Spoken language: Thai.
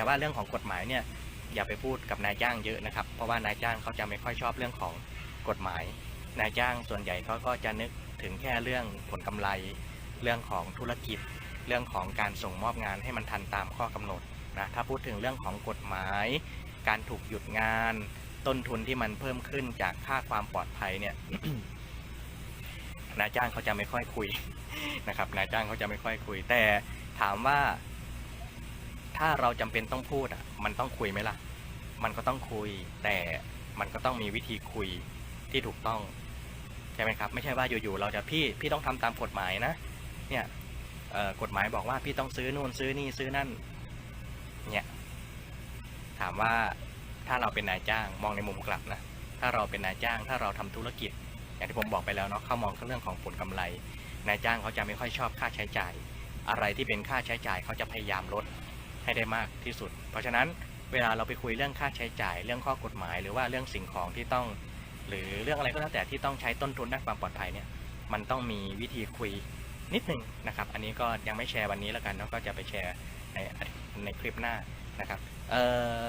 แต่ว่าเรื่องของกฎหมายเนี่ยอย่าไปพูดกับนายจ้างเยอะนะครับ เพราะว่านายจ้างเขาจะไม่ค่อยชอบเรื่องของกฎหมาย นายจ้างส่วนใหญ่เขาก็จะนึกถึงแค่เรื่องผลกำไร เรื่องของธุรกิจ เรื่องของการส่งมอบงานให้มันทันตามข้อกำหนดนะถ้าพูดถึงเรื่องของกฎหมาย การถูกหยุดงาน ต้นทุนที่มันเพิ่มขึ้นจากค่าความปลอดภัยเนี่ยนายจ้างเขาจะไม่ค่อยคุยนะครับนายจ้างเขาจะไม่ค่อยคุยแต่ถามว่า ถ้าเราจำเป็นต้องพูดอะ มันต้องคุยไหมล่ะ มันก็ต้องคุย แต่มันก็ต้องมีวิธีคุยที่ถูกต้อง ใช่ไหมครับ ไม่ใช่ว่าอยู่ๆเราจะพี่พี่ต้องทำตามกฎหมายนะ เนี่ยเอ่อกฎหมายบอกว่าพี่ต้องซื้อนู่นซื้อนี่ซื้อนั่น เนี่ย ถามว่าถ้าเราเป็นนายจ้างมองในมุมกลับนะ ถ้าเราเป็นนายจ้าง ถ้าเราทำธุรกิจ อย่างที่ผมบอกไปแล้วเนาะเขามองเรื่องของผลกำไร นายจ้างเขาจะไม่ค่อยชอบค่าใช้จ่าย อะไรที่เป็นค่าใช้จ่ายเขาจะพยายามลด ให้ได้มากที่สุด เพราะฉะนั้นเวลาเราไปคุยเรื่องค่าใช้จ่ายเรื่องข้อกฎหมาย หรือว่าเรื่องสิ่งของที่ต้อง หรือเรื่องอะไรก็แล้วแต่ที่ต้องใช้ต้นทุนด้านความปลอดภัยเนี่ยมันต้องมีวิธีคุยนิดหนึ่งนะครับ อันนี้ก็ยังไม่แชร์วันนี้แล้วกันเนาะก็จะไปแชร์ในในคลิปหน้านะครับเอ่อ